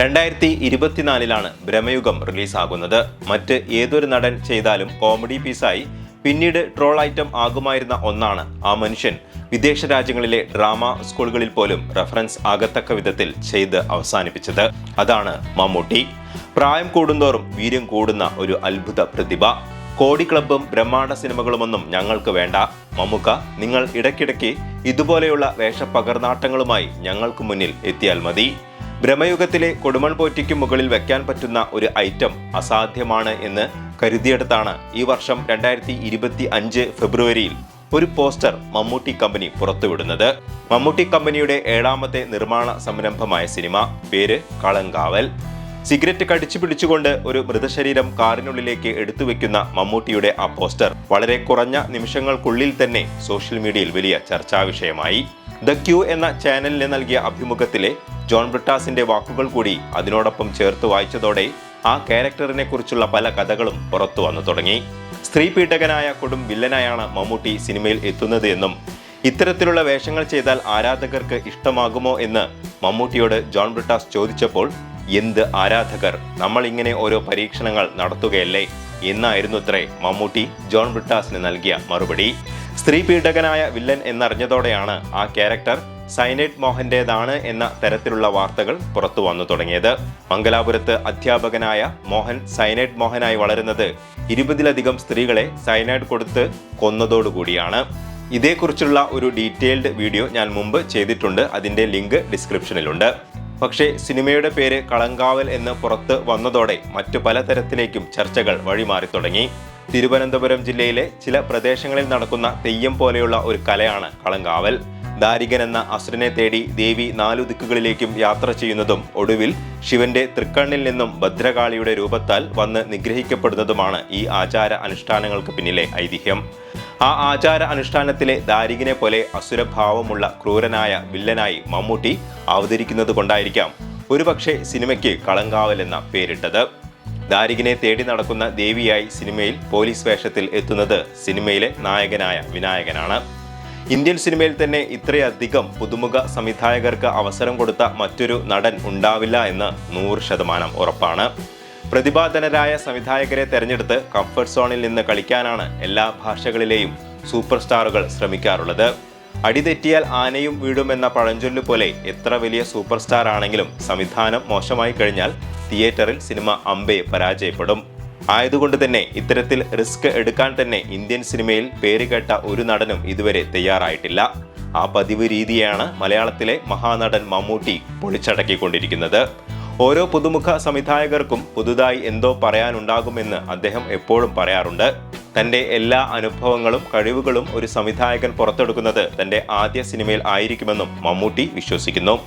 രണ്ടായിരത്തി ഇരുപത്തിനാലിലാണ് ഭ്രമയുഗം റിലീസാകുന്നത്. മറ്റ് ഏതൊരു നടൻ ചെയ്താലും കോമഡി പീസായി പിന്നീട് ട്രോൾ ഐറ്റം ആകുമായിരുന്ന ഒന്നാണ് ആ മനുഷ്യൻ. വിദേശ രാജ്യങ്ങളിലെ ഡ്രാമ സ്കൂളുകളിൽ പോലും റെഫറൻസ് ആകത്തക്ക വിധത്തിൽ ചെയ്ത് അവസാനിപ്പിച്ചത് അതാണ് മമ്മൂട്ടി. പ്രായം കൂടുന്തോറും വീര്യം കൂടുന്ന ഒരു അത്ഭുത പ്രതിഭ. കോടി ക്ലബും ബ്രഹ്മാണ്ഡ സിനിമകളുമൊന്നും ഞങ്ങൾക്ക് വേണ്ട. മമ്മുക്ക നിങ്ങൾ ഇടയ്ക്കിടയ്ക്ക് ഇതുപോലെയുള്ള വേഷപ്പകർനാട്ടങ്ങളുമായി ഞങ്ങൾക്ക് മുന്നിൽ എത്തിയാൽ മതി. ഭ്രമയുഗത്തിലെ കൊടുമൺ പോറ്റിക്ക് മുകളിൽ വെക്കാൻ പറ്റുന്ന ഒരു ഐറ്റം അസാധ്യമാണ് എന്ന് കരുതിയെടുത്താണ് ഈ വർഷം രണ്ടായിരത്തി ഇരുപത്തി അഞ്ച് ഫെബ്രുവരിയിൽ ഒരു പോസ്റ്റർ മമ്മൂട്ടി കമ്പനി പുറത്തുവിടുന്നത്. മമ്മൂട്ടി കമ്പനിയുടെ ഏഴാമത്തെ നിർമ്മാണ സംരംഭമായ സിനിമ പേര് കളങ്കാവൽ. സിഗരറ്റ് കടിച്ചു പിടിച്ചുകൊണ്ട് ഒരു മൃതശരീരം കാറിനുള്ളിലേക്ക് എടുത്തു വെക്കുന്ന മമ്മൂട്ടിയുടെ ആ പോസ്റ്റർ വളരെ കുറഞ്ഞ നിമിഷങ്ങൾക്കുള്ളിൽ തന്നെ സോഷ്യൽ മീഡിയയിൽ വലിയ ചർച്ചാ വിഷയമായി ദ ക്യൂ എന്ന ചാനലിന് നൽകിയ അഭിമുഖത്തിലെ ജോൺ ബ്രിട്ടാസിന്റെ വാക്കുകൾ കൂടി അതിനോടൊപ്പം ചേർത്ത് വായിച്ചതോടെ ആ ക്യാരക്ടറിനെ കുറിച്ചുള്ള പല കഥകളും പുറത്തു വന്നു തുടങ്ങി. സ്ത്രീ പീഡകനായ കൊടും വില്ലനായാണ് മമ്മൂട്ടി സിനിമയിൽ എത്തുന്നത് എന്നും ഇത്തരത്തിലുള്ള വേഷങ്ങൾ ചെയ്താൽ ആരാധകർക്ക് ഇഷ്ടമാകുമോ എന്ന് മമ്മൂട്ടിയോട് ജോൺ ബ്രിട്ടാസ് ചോദിച്ചപ്പോൾ എന്ത് ആരാധകർ? നമ്മൾ ഇങ്ങനെ ഓരോ പരീക്ഷണങ്ങൾ നടത്തുകയല്ലേ? എന്നായിരുന്നു അത്രേ മമ്മൂട്ടി ജോൺ ബ്രിട്ടാസിന് നൽകിയ മറുപടി. സ്ത്രീ പീഡകനായ വില്ലൻ എന്നറിഞ്ഞതോടെയാണ് ആ ക്യാരക്ടർ സൈനൈറ്റ് മോഹന്റേതാണ് എന്ന തരത്തിലുള്ള വാർത്തകൾ പുറത്തു വന്നു തുടങ്ങിയത്. മംഗലാപുരത്ത് അധ്യാപകനായ മോഹൻ സൈനൈറ്റ് മോഹനായി വളരുന്നത് ഇരുപതിലധികം സ്ത്രീകളെ സൈനൈഡ് കൊടുത്ത് കൊന്നതോടുകൂടിയാണ്. ഇതേക്കുറിച്ചുള്ള ഒരു ഡീറ്റെയിൽഡ് വീഡിയോ ഞാൻ മുമ്പ് ചെയ്തിട്ടുണ്ട്. അതിന്റെ ലിങ്ക് ഡിസ്ക്രിപ്ഷനിലുണ്ട്. പക്ഷേ സിനിമയുടെ പേര് കളങ്കാവൽ എന്ന് പുറത്ത് വന്നതോടെ മറ്റു പലതരത്തിലേക്കും ചർച്ചകൾ വഴിമാറി തുടങ്ങി. തിരുവനന്തപുരം ജില്ലയിലെ ചില പ്രദേശങ്ങളിൽ നടക്കുന്ന തെയ്യം പോലെയുള്ള ഒരു കലയാണ് കളങ്കാവൽ. ദാരികൻ എന്ന അസുരനെ തേടി ദേവി നാലു ദിക്കുകളിലേക്കും യാത്ര ചെയ്യുന്നതും ഒടുവിൽ ശിവന്റെ തൃക്കണ്ണിൽ നിന്നും ഭദ്രകാളിയുടെ രൂപത്താൽ വന്ന് നിഗ്രഹിക്കപ്പെടുന്നതുമാണ് ഈ ആചാര അനുഷ്ഠാനങ്ങൾക്ക് പിന്നിലെ ഐതിഹ്യം. ആ ആചാര അനുഷ്ഠാനത്തിലെ ദാരികിനെ പോലെ അസുരഭാവമുള്ള ക്രൂരനായ വില്ലനായി മമ്മൂട്ടി അവതരിക്കുന്നത് കൊണ്ടായിരിക്കാം ഒരുപക്ഷെ സിനിമയ്ക്ക് കളങ്കാവൽ എന്ന പേരിട്ടത്. ദാരികിനെ തേടി നടക്കുന്ന ദേവിയായി സിനിമയിൽ പോലീസ് വേഷത്തിൽ എത്തുന്നത് സിനിമയിലെ നായകനായ വിനായകനാണ്. ഇന്ത്യൻ സിനിമയിൽ തന്നെ ഇത്രയധികം പുതുമുഖ സംവിധായകർക്ക് അവസരം കൊടുത്ത മറ്റൊരു നടൻ ഉണ്ടാവില്ല എന്ന് നൂറ് ശതമാനം ഉറപ്പാണ്. പ്രതിഭാധനരായ സംവിധായകരെ തെരഞ്ഞെടുത്ത് കംഫർട്ട് സോണിൽ നിന്ന് കളിക്കാനാണ് എല്ലാ ഭാഷകളിലെയും സൂപ്പർ സ്റ്റാറുകൾ ശ്രമിക്കാറുള്ളത്. അടിതെറ്റിയാൽ ആനയും വീടും എന്ന പഴഞ്ചൊല്ലു പോലെ എത്ര വലിയ സൂപ്പർ സ്റ്റാർ ആണെങ്കിലും സംവിധാനം മോശമായി കഴിഞ്ഞാൽ തിയേറ്ററിൽ സിനിമ അമ്പേ പരാജയപ്പെടും. ആയതുകൊണ്ട് തന്നെ ഇത്തരത്തിൽ റിസ്ക് എടുക്കാൻ തന്നെ ഇന്ത്യൻ സിനിമയിൽ പേരുകേട്ട ഒരു നടനും ഇതുവരെ തയ്യാറായിട്ടില്ല. ആ പതിവ് രീതിയാണ് മലയാളത്തിലെ മഹാനടൻ മമ്മൂട്ടി പൊളിച്ചടക്കിക്കൊണ്ടിരിക്കുന്നത്. ഓരോ പുതുമുഖ സംവിധായകർക്കും പുതുതായി എന്തോ പറയാനുണ്ടാകുമെന്ന് അദ്ദേഹം എപ്പോഴും പറയാറുണ്ട്. തന്റെ എല്ലാ അനുഭവങ്ങളും കഴിവുകളും ഒരു സംവിധായകൻ പുറത്തെടുക്കുന്നത് തന്റെ ആദ്യ സിനിമയിൽ ആയിരിക്കുമെന്നും മമ്മൂട്ടി വിശ്വസിക്കുന്നു.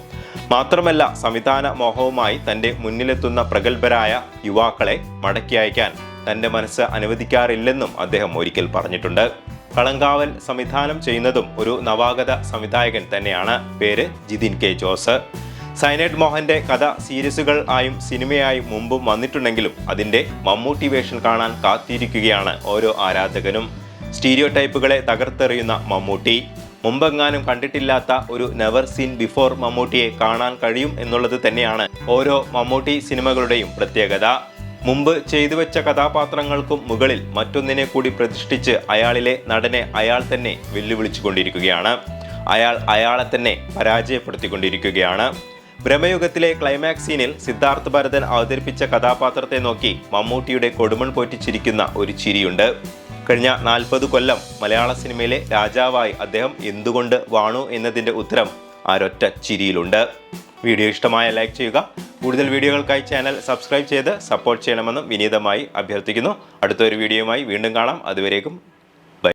മാത്രമല്ല സംവിധാന മോഹവുമായി തന്റെ മുന്നിലെത്തുന്ന പ്രഗത്ഭരായ യുവാക്കളെ മടക്കി അയക്കാൻ തന്റെ മനസ്സ് അനുവദിക്കാറില്ലെന്നും അദ്ദേഹം ഒരിക്കൽ പറഞ്ഞിട്ടുണ്ട്. കളങ്കാവൽ സംവിധാനം ചെയ്യുന്നതും ഒരു നവാഗത സംവിധായകൻ തന്നെയാണ്. പേര് ജിതിൻ കെ ജോസ്. സൈനൈഡ് മോഹന്റെ കഥ സീരീസുകൾ ആയും സിനിമയായും മുമ്പും വന്നിട്ടുണ്ടെങ്കിലും അതിന്റെ മമ്മൂട്ടി വേഷൻ കാണാൻ കാത്തിരിക്കുകയാണ് ഓരോ ആരാധകനും. സ്റ്റീരിയോ ടൈപ്പുകളെ തകർത്തെറിയുന്ന മമ്മൂട്ടി. മുമ്പെങ്ങാനും കണ്ടിട്ടില്ലാത്ത ഒരു നെവർ സീൻ ബിഫോർ മമ്മൂട്ടിയെ കാണാൻ കഴിയും എന്നുള്ളത് തന്നെയാണ് ഓരോ മമ്മൂട്ടി സിനിമകളുടെയും പ്രത്യേകത. മുമ്പ് ചെയ്തു വെച്ച കഥാപാത്രങ്ങൾക്കും മുകളിൽ മറ്റൊന്നിനെ കൂടി പ്രതിഷ്ഠിച്ച് അയാളിലെ നടനെ അയാൾ തന്നെ വെല്ലുവിളിച്ചുകൊണ്ടിരിക്കുകയാണ്. അയാൾ അയാളെ തന്നെ പരാജയപ്പെടുത്തിക്കൊണ്ടിരിക്കുകയാണ്. ഭ്രമയുഗത്തിലെ ക്ലൈമാക്സ് സീനിൽ സിദ്ധാർത്ഥ് ഭരതൻ അവതരിപ്പിച്ച കഥാപാത്രത്തെ നോക്കി മമ്മൂട്ടിയുടെ കൊടുമൺ പോറ്റിച്ചിരിക്കുന്ന ഒരു ചിരിയുണ്ട്. കഴിഞ്ഞ നാൽപ്പത് കൊല്ലം മലയാള സിനിമയിലെ രാജാവായി അദ്ദേഹം എന്തുകൊണ്ട് വാണു എന്നതിന്റെ ഉത്തരം ആരൊറ്റ ചിരിയിലുണ്ട്. വീഡിയോ ഇഷ്ടമായ ലൈക്ക് ചെയ്യുക. കൂടുതൽ വീഡിയോകൾക്കായി ചാനൽ സബ്സ്ക്രൈബ് ചെയ്ത് സപ്പോർട്ട് ചെയ്യണമെന്നും വിനീതമായി അഭ്യർത്ഥിക്കുന്നു. അടുത്തൊരു വീഡിയോയുമായി വീണ്ടും കാണാം. അതുവരേക്കും